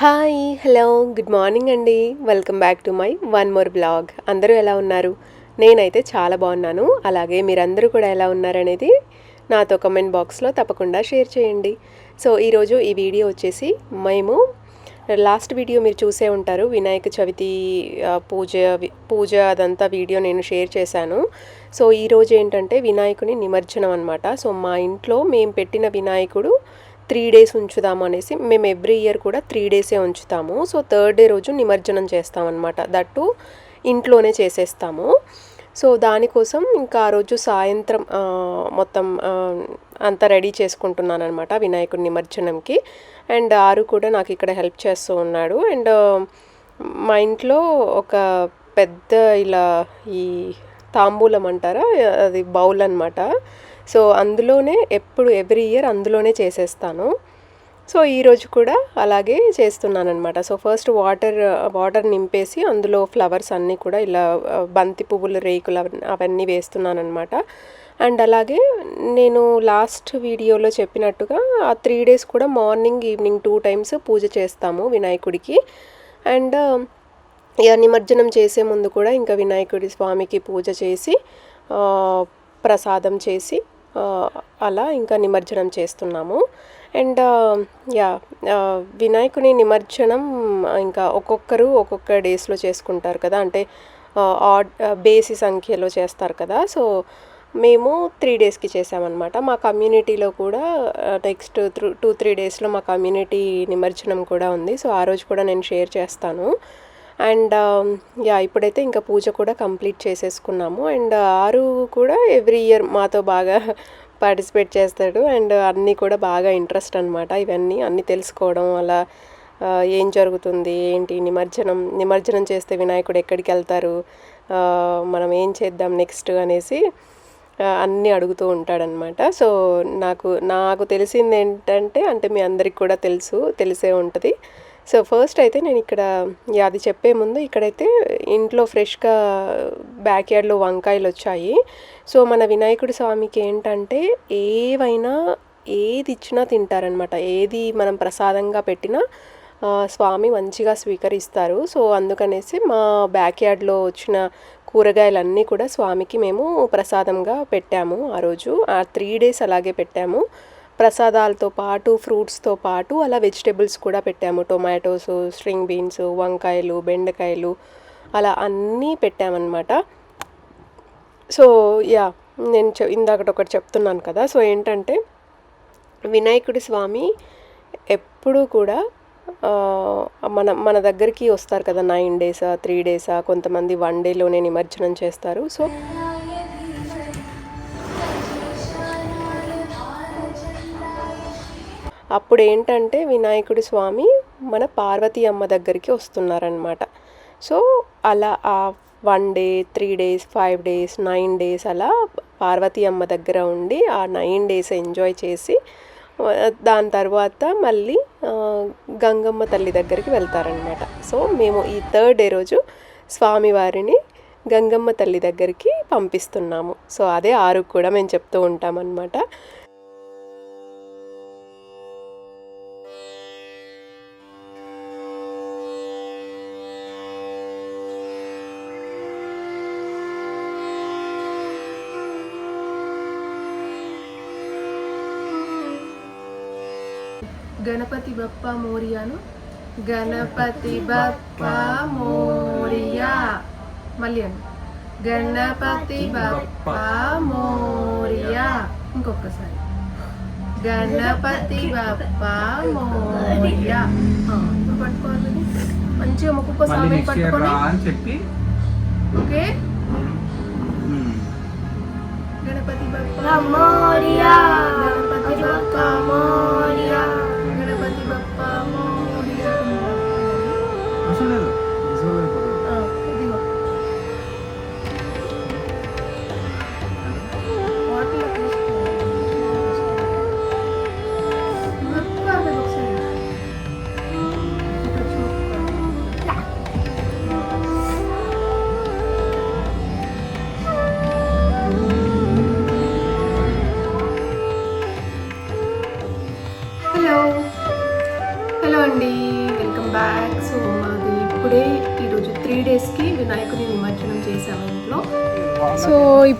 Hi hello good morning అండి. Welcome back to my one more vlog. అందరూ ఎలా ఉన్నారు? నేనైతే చాలా బాగున్నాను. అలాగే మీరందరూ కూడా ఎలా ఉన్నారనేది నాతో కమెంట్ బాక్స్లో తప్పకుండా షేర్ చేయండి. సో ఈరోజు ఈ వీడియో వచ్చేసి మేము లాస్ట్ వీడియో మీరు చూసే ఉంటారు. వినాయక చవితి పూజ పూజ అదంతా వీడియో నేను షేర్ చేశాను. సో ఈరోజు ఏంటంటే వినాయకుని నిమజ్జనం అనమాట సో మా ఇంట్లో మేము పెట్టిన వినాయకుడు త్రీ డేస్ ఉంచుదాము అనేసి మేము ఎవ్రీ ఇయర్ కూడా త్రీ డేసే ఉంచుతాము. సో థర్డ్ డే రోజు నిమజ్జనం చేస్తామన్నమాట. దట్టు ఇంట్లోనే చేసేస్తాము. సో దానికోసం ఇంకా ఆ రోజు సాయంత్రం మొత్తం అంతా రెడీ చేసుకుంటున్నాను అనమాట వినాయకుడి నిమజ్జనంకి. అండ్ ఆరు కూడా నాకు ఇక్కడ హెల్ప్ చేస్తూ ఉన్నాడు. అండ్ మా ఇంట్లో ఒక పెద్ద ఇలా ఈ తాంబూలం అంటారా? అది బౌల్ అనమాట సో అందులోనే ఎప్పుడు ఎవ్రీ ఇయర్ అందులోనే చేసేస్తాను. సో ఈరోజు కూడా అలాగే చేస్తున్నాను అనమాట సో ఫస్ట్ వాటర్ వాటర్ నింపేసి అందులో ఫ్లవర్స్ అన్నీ కూడా ఇలా బంతి పువ్వుల రేకులు అవన్నీ- వేస్తున్నాను అనమాట అండ్ అలాగే నేను లాస్ట్ వీడియోలో చెప్పినట్టుగా ఆ త్రీ డేస్ కూడా morning evening two times puja చేస్తాము వినాయకుడికి. అండ్ ఇక నిమజ్జనం చేసే ముందు కూడా ఇంకా వినాయకుడి స్వామికి పూజ చేసి ప్రసాదం చేసి అలా ఇంకా నిమజ్జనం చేస్తున్నాము. అండ్ యా వినాయకుని నిమజ్జనం ఇంకా ఒక్కొక్కరు ఒక్కొక్క డేస్లో చేసుకుంటారు కదా. అంటే ఆడ్ బేసి సంఖ్యలో చేస్తారు కదా. సో మేము త్రీ డేస్కి చేసామన్నమాట. మా కమ్యూనిటీలో కూడా నెక్స్ట్ త్రూ టూ త్రీ డేస్లో మా కమ్యూనిటీ నిమజ్జనం కూడా ఉంది. సో ఆ రోజు కూడా నేను షేర్ చేస్తాను. అండ్ um, యా ఇప్పుడైతే ఇంకా పూజ కూడా కంప్లీట్ చేసేసుకున్నాము. అండ్ uh, ఆరు కూడా ఎవ్రీ ఇయర్ మాతో బాగా పార్టిసిపేట్ చేస్తాడు. అండ్ అన్నీ కూడా బాగా ఇంట్రెస్ట్ అనమాట ఇవన్నీ అన్నీ తెలుసుకోవడం అలా uh, ఏం జరుగుతుంది ఏంటి నిమజ్జనం నిమజ్జనం చేస్తే వినాయకుడు ఎక్కడికి వెళ్తారు uh, మనం ఏం చేద్దాం నెక్స్ట్ అనేసి అన్నీ అడుగుతూ ఉంటాడనమాట సో నాకు నాకు తెలిసింది ఏంటంటే అంటే మీ అందరికి కూడా తెలుసు తెలిసే ఉంటుంది. సో ఫస్ట్ అయితే నేను ఇక్కడ అది చెప్పే ముందు ఇక్కడైతే ఇంట్లో ఫ్రెష్గా బ్యాక్ యార్డ్లో వంకాయలు వచ్చాయి సో మన వినాయకుడి స్వామికి ఏంటంటే ఏవైనా ఏది ఇచ్చినా తింటారనమాట ఏది మనం ప్రసాదంగా పెట్టినా స్వామి మంచిగా స్వీకరిస్తారు. సో అందుకనేసి మా బ్యాక్ యార్డ్లో వచ్చిన కూరగాయలన్నీ కూడా స్వామికి మేము ప్రసాదంగా పెట్టాము ఆ రోజు. ఆ త్రీ డేస్ అలాగే పెట్టాము. ప్రసాదాలతో పాటు ఫ్రూట్స్తో పాటు అలా వెజిటేబుల్స్ కూడా పెట్టాము. టొమాటోస్ స్ట్రింగ్ బీన్స్ వంకాయలు బెండకాయలు అలా అన్నీ పెట్టామన్నమాట. సో యా నేను చె ఇందాకటి ఒకటి చెప్తున్నాను కదా. సో ఏంటంటే వినాయకుడి స్వామి ఎప్పుడూ కూడా మన మన దగ్గరికి వస్తారు కదా నైన్ డేసా త్రీ డేసా కొంతమంది వన్ డేలోనే నిమజ్జనం చేస్తారు. సో అప్పుడు ఏంటంటే వినాయకుడి స్వామి మన పార్వతీ అమ్మ దగ్గరికి వస్తున్నారనమాట సో అలా ఆ one day three days five days nine days అలా పార్వతీ అమ్మ దగ్గర ఉండి ఆ నైన్ డేస్ ఎంజాయ్ చేసి దాని తర్వాత మళ్ళీ గంగమ్మ తల్లి దగ్గరికి వెళ్తారనమాట సో మేము ఈ థర్డ్ డే రోజు స్వామివారిని గంగమ్మ తల్లి దగ్గరికి పంపిస్తున్నాము. సో అదే ఆరు కూడా మేము చెప్తూ ఉంటామన్నమాట. గణపతి బప్ప మోరియాను? గణపతి బప్ప మోరియా. మళ్ళీ అండి గణపతి బప్ప మోరియా. ఇంకొకసారి గణపతి బప్ప మోరియా. పట్టుకోవాలి మంచిగా ముక్కు ఇయర్ పట్టుకొని. రా అని చెప్పి. ఓకే? గణపతి బప్ప మోరియా. గణపతి బప్ప మోరియా.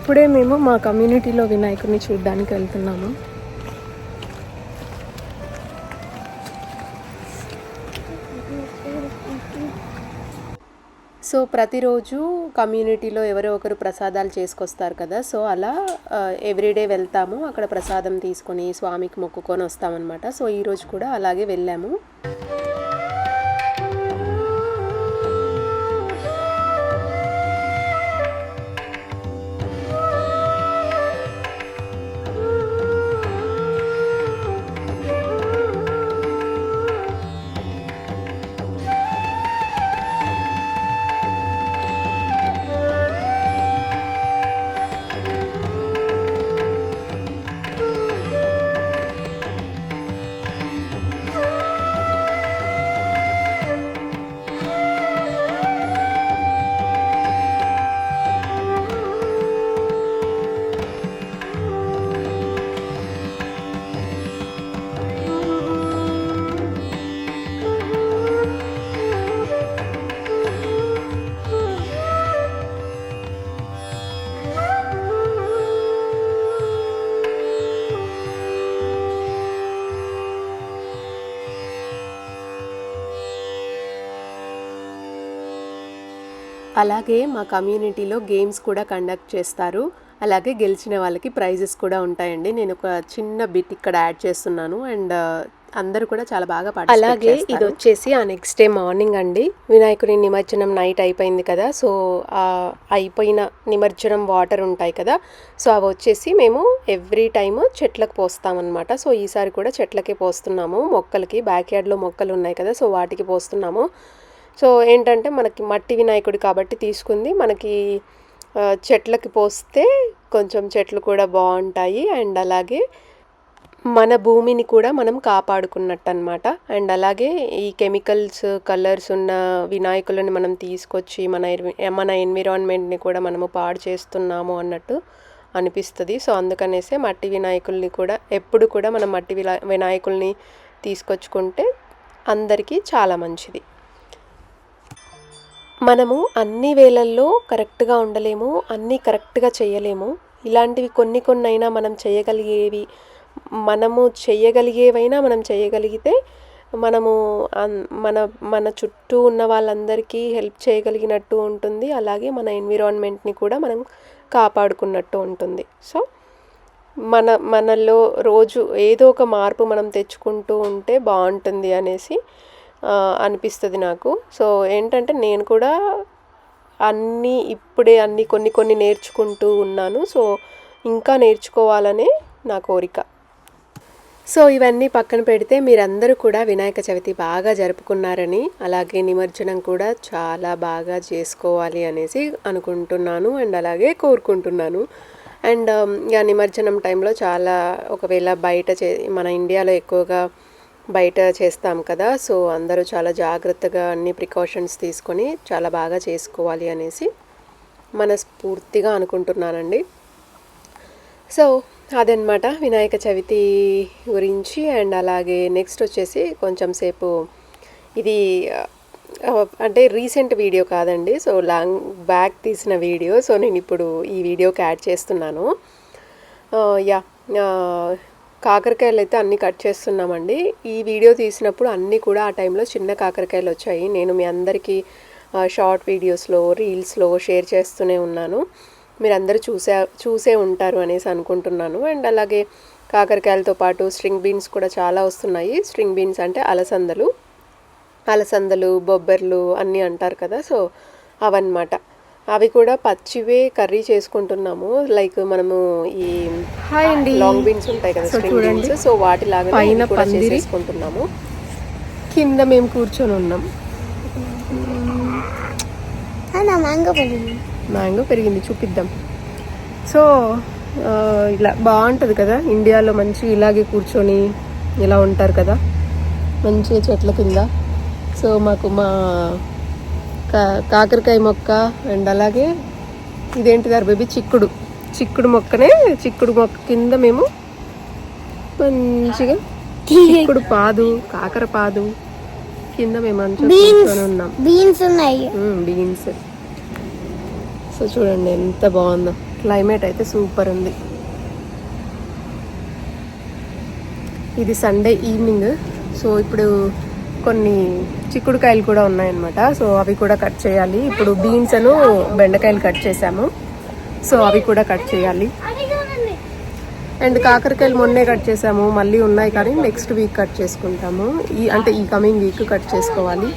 ఇప్పుడే మేము మా కమ్యూనిటీలో వినాయకుడిని చూడడానికి వెళ్తున్నాము. సో ప్రతిరోజు కమ్యూనిటీలో ఎవరో ఒకరు ప్రసాదాలు చేసుకొస్తారు కదా సో అలా ఎవ్రీడే వెళ్తాము. అక్కడ ప్రసాదం తీసుకొని స్వామికి మొక్కుకొని వస్తామన్నమాట. సో ఈరోజు కూడా అలాగే వెళ్ళాము. అలాగే మా కమ్యూనిటీలో గేమ్స్ కూడా కండక్ట్ చేస్తారు. అలాగే గెలిచిన వాళ్ళకి ప్రైజెస్ కూడా ఉంటాయండి. నేను ఒక చిన్న బిట్ ఇక్కడ యాడ్ చేస్తున్నాను. అండ్ అందరూ కూడా చాలా బాగా అలాగే ఇది వచ్చేసి ఆ నెక్స్ట్ డే మార్నింగ్ అండి. వినాయకుడి నిమజ్జనం నైట్ అయిపోయింది కదా. సో ఆ అయిపోయిన నిమజ్జనం వాటర్ ఉంటాయి కదా. సో అవి వచ్చేసి మేము ఎవ్రీ టైమ్ చెట్లకు పోస్తామన్నమాట. సో ఈసారి కూడా చెట్లకే పోస్తున్నాము. మొక్కలకి బ్యాక్ యార్డ్లో మొక్కలు ఉన్నాయి కదా. సో వాటికి పోస్తున్నాము. సో ఏంటంటే మనకి మట్టి వినాయకుడు కాబట్టి తీసుకుంది. మనకి చెట్లకి పోస్తే కొంచెం చెట్లు కూడా బాగుంటాయి. అండ్ అలాగే మన భూమిని కూడా మనం కాపాడుకున్నట్టు అనమాట అండ్ అలాగే ఈ కెమికల్స్ కలర్స్ ఉన్న వినాయకులను మనం తీసుకొచ్చి మన మన ఎన్విరాన్మెంట్ని కూడా మనము పాడు చేస్తున్నాము అన్నట్టు అనిపిస్తుంది. సో అందుకనేసే మట్టి వినాయకుల్ని కూడా ఎప్పుడు కూడా మనం మట్టి విలా వినాయకుల్ని తీసుకొచ్చుకుంటే అందరికీ చాలా మంచిది. మనము అన్ని వేళల్లో కరెక్ట్గా ఉండలేము అన్నీ కరెక్ట్గా చేయలేము. ఇలాంటివి కొన్ని కొన్ని అయినా మనం చేయగలిగేవి మనము చేయగలిగేవైనా మనం చేయగలిగితే మనము అన్- మన మన చుట్టూ ఉన్న వాళ్ళందరికీ హెల్ప్ చేయగలిగినట్టు ఉంటుంది. అలాగే మన ఎన్విరాన్మెంట్ని కూడా మనం కాపాడుకున్నట్టు ఉంటుంది. సో మన మనలో రోజు ఏదో ఒక మార్పు మనం తెచ్చుకుంటూ ఉంటే బాగుంటుంది అనేసి అనిపిస్తుంది నాకు. సో ఏంటంటే నేను కూడా అన్నీ ఇప్పుడే అన్నీ కొన్ని కొన్ని నేర్చుకుంటూ ఉన్నాను. సో ఇంకా నేర్చుకోవాలనే నా కోరిక. సో ఇవన్నీ పక్కన పెడితే మీరందరూ కూడా వినాయక చవితి బాగా జరుపుకున్నారని అలాగే నిమజ్జనం కూడా చాలా బాగా చేసుకోవాలి అనేసి అనుకుంటున్నాను అండ్ అలాగే కోరుకుంటున్నాను. అండ్ ఇక నిమజ్జనం టైంలో చాలా ఒకవేళ బయట చే మన ఇండియాలో ఎక్కువగా బయట చేస్తాం కదా సో అందరూ చాలా జాగ్రత్తగా అన్ని ప్రికాషన్స్ తీసుకొని చాలా బాగా చేసుకోవాలి అనేసి మనస్ఫూర్తిగా అనుకుంటున్నానండి. సో అదనమాట వినాయక చవితి గురించి అండ్ అలాగే నెక్స్ట్ వచ్చేసి కొంచెం సేపు ఇది అంటే రీసెంట్ వీడియో కాదండి సో లాంగ్ బ్యాక్ తీసిన వీడియో సో నేను ఇప్పుడు ఈ వీడియోకి యాడ్ చేస్తున్నాను. యా కాకరకాయలు అయితే అన్నీ కట్ చేస్తున్నామండి. ఈ వీడియో తీసినప్పుడు అన్నీ కూడా ఆ టైంలో చిన్న కాకరకాయలు వచ్చాయి. నేను మీ అందరికీ షార్ట్ వీడియోస్లో రీల్స్లో షేర్ చేస్తూనే ఉన్నాను. మీరందరూ చూసే చూసే ఉంటారు అనేసి అనుకుంటున్నాను. అండ్ అలాగే కాకరకాయలతో పాటు స్ట్రింగ్ బీన్స్ కూడా చాలా వస్తున్నాయి. స్ట్రింగ్ బీన్స్ అంటే అలసందలు. అలసందలు బొబ్బర్లు అన్నీ అంటారు కదా సో అవన్నమాట. అవి కూడా పచ్చివే కర్రీ చేసుకుంటున్నాము. లైక్ మనము ఈ లాంగ్ బీన్స్ ఉంటాయి కదా సో స్ట్రింగ్. బీన్స్ సో వాటి లాగా పైన. చేసేసుకుంటున్నాము. కింద మేము కూర్చొని ఉన్నాం. నా మ్యాంగో పడింది మ్యాంగో పెరిగింది చూపిద్దాం. సో ఇలా బాగుంటుంది కదా ఇండియాలో మంచి ఇలాగే కూర్చొని ఇలా ఉంటారు కదా మంచిగా చెట్ల కింద. సో మాకు మా కాకరకాయ మొక్క అండ్ అలాగే ఇదేంటిది బేబీ? చిక్కుడు. చిక్కుడు మొక్కనే చిక్కుడు మొక్క కింద మేము మంచిగా చిక్కుడు పాదు కాకర పాదు కింద మేము ఉన్నాం. బీన్స్ ఉన్నాయి. బీన్స్. సో చూడండి ఎంత బాగుందో. క్లైమేట్ అయితే సూపర్ ఉంది. ఇది సండే ఈవినింగ్. సో ఇప్పుడు కొన్ని చిక్కుడుకాయలు కూడా ఉన్నాయన్నమాట. సో అవి కూడా కట్ చేయాలి. ఇప్పుడు బీన్స్ అను బెండకాయలు కట్ చేసాము సో అవి కూడా కట్ చేయాలి. అండ్ కాకరకాయలు మొన్నే కట్ చేసాము మళ్ళీ ఉన్నాయి కానీ నెక్స్ట్ వీక్ కట్ చేసుకుంటాము. ఈ అంటే ఈ కమింగ్ వీక్ కట్ చేసుకోవాలి.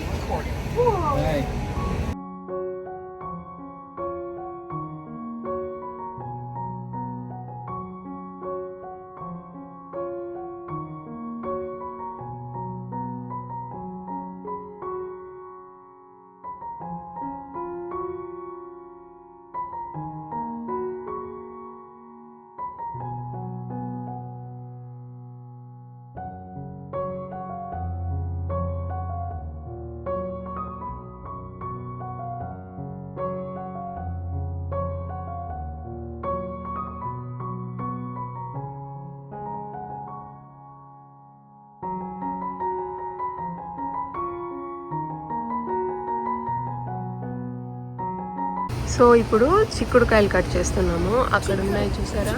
సో ఇప్పుడు చిక్కుడుకాయలు కట్ చేస్తున్నాము. అక్కడ ఉన్నాయి చూసారా?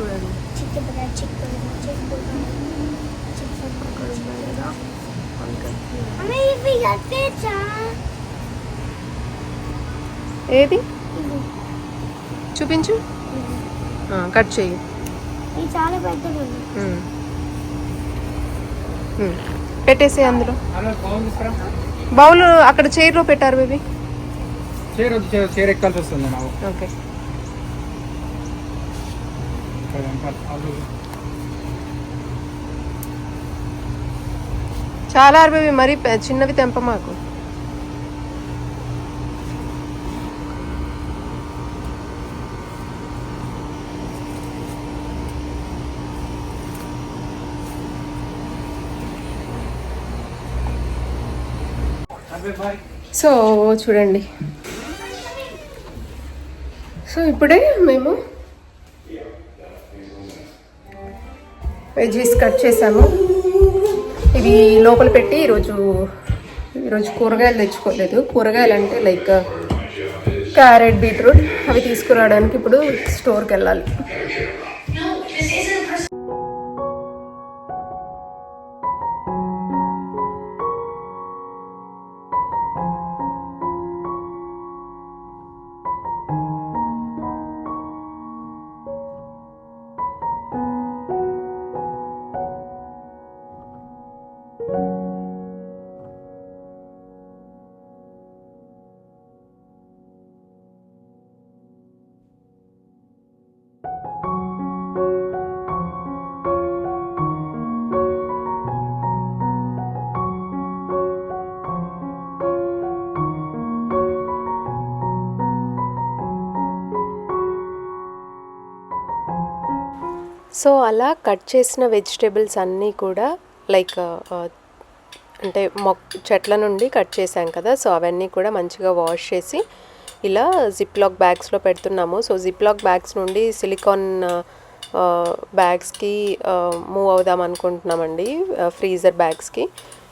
చూడండి. ఏది? చూపించు. ఆ, కట్ చేయి. పెట్టేసే అందులో. బౌల్ అక్కడ చైర్లో పెట్టారు బేబీ. చీర చీర చీర ఎక్కాల్సి వస్తుంది నాకు. ఓకే. చాలా బేబీ మరి చిన్నవి తెంప మాకు. సో చూడండి. సో ఇప్పుడే మేము వెజ్జీస్ కట్ చేసాము. ఇవి లోపల పెట్టి ఈరోజు ఈరోజు కూరగాయలు తెచ్చుకోలేదు. కూరగాయలు అంటే లైక్ క్యారెట్ బీట్రూట్ అవి తీసుకురావడానికి ఇప్పుడు స్టోర్కి వెళ్ళాలి. సో అలా కట్ చేసిన వెజిటేబుల్స్ అన్నీ కూడా లైక్ అంటే మొక్ చెట్ల నుండి కట్ చేసాం కదా సో అవన్నీ కూడా మంచిగా వాష్ చేసి ఇలా జిప్ లాక్ బ్యాగ్స్లో పెడుతున్నాము. సో జిప్ లాక్ బ్యాగ్స్ నుండి సిలికాన్ బ్యాగ్స్కి మూవ్ అవుదాం అనుకుంటున్నామండి ఫ్రీజర్ బ్యాగ్స్కి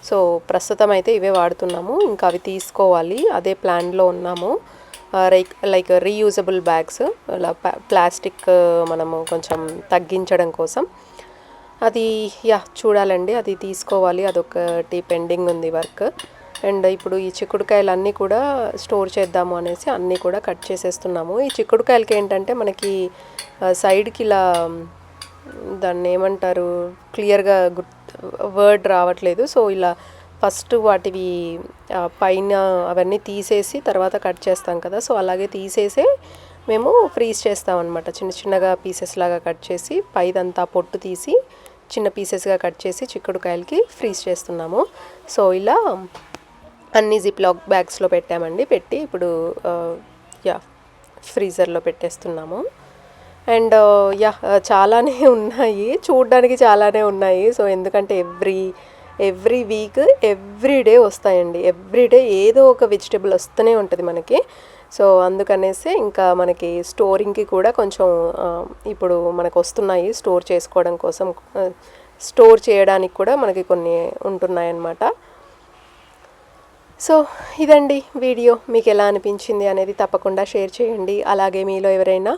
సో ప్రస్తుతం అయితే ఇవే వాడుతున్నాము. ఇంకా అవి తీసుకోవాలి. అదే ప్లాన్లో ఉన్నాము. లైక్ లైక్ రీయూజబుల్ బ్యాగ్స్ అలా ప్లాస్టిక్ మనము కొంచెం తగ్గించడం కోసం. అది యా చూడాలండి. అది తీసుకోవాలి. అదొకటి పెండింగ్ ఉంది వర్క్. అండ్ ఇప్పుడు ఈ చిక్కుడుకాయలు అన్నీ కూడా స్టోర్ చేద్దాము అనేసి అన్నీ కూడా కట్ చేసేస్తున్నాము. ఈ చిక్కుడుకాయలకి ఏంటంటే మనకి సైడ్కి ఇలా దాన్ని ఏమంటారు క్లియర్గా గుర్తు వర్డ్ రావట్లేదు. సో ఇలా ఫస్ట్ వాటివి పైన అవన్నీ తీసేసి తర్వాత కట్ చేస్తాం కదా. సో అలాగే తీసేసే మేము ఫ్రీజ్ చేస్తాం అనమాట చిన్న చిన్నగా పీసెస్ లాగా కట్ చేసి పైదంతా పొట్టు తీసి చిన్న పీసెస్గా కట్ చేసి చిక్కుడుకాయలకి ఫ్రీజ్ చేస్తున్నాము. సో ఇలా అన్ని జిప్లాక్ బ్యాగ్స్లో పెట్టామండి. పెట్టి ఇప్పుడు యా ఫ్రీజర్లో పెట్టేస్తున్నాము. అండ్ యా చాలానే ఉన్నాయి. చూడడానికి చాలానే ఉన్నాయి. సో ఎందుకంటే every every week every day వస్తాయండి. ఎవ్రీ డే ఏదో ఒక వెజిటేబుల్ వస్తూనే ఉంటుంది మనకి. సో అందుకనేసి ఇంకా మనకి స్టోరింగ్కి కూడా కొంచెం ఇప్పుడు మనకు వస్తున్నాయి స్టోర్ చేసుకోవడం కోసం. స్టోర్ చేయడానికి కూడా మనకి కొన్ని ఉంటున్నాయన్నమాట. సో ఇదండి వీడియో. మీకు ఎలా అనిపించింది అనేది తప్పకుండా షేర్ చేయండి. అలాగే మీలో ఎవరైనా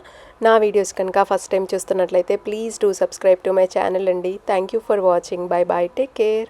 నా వీడియోస్ కనుక ఫస్ట్ టైం చూస్తున్నట్లయితే please do subscribe to my channel అండి. Thank you for watching. Bye bye take care.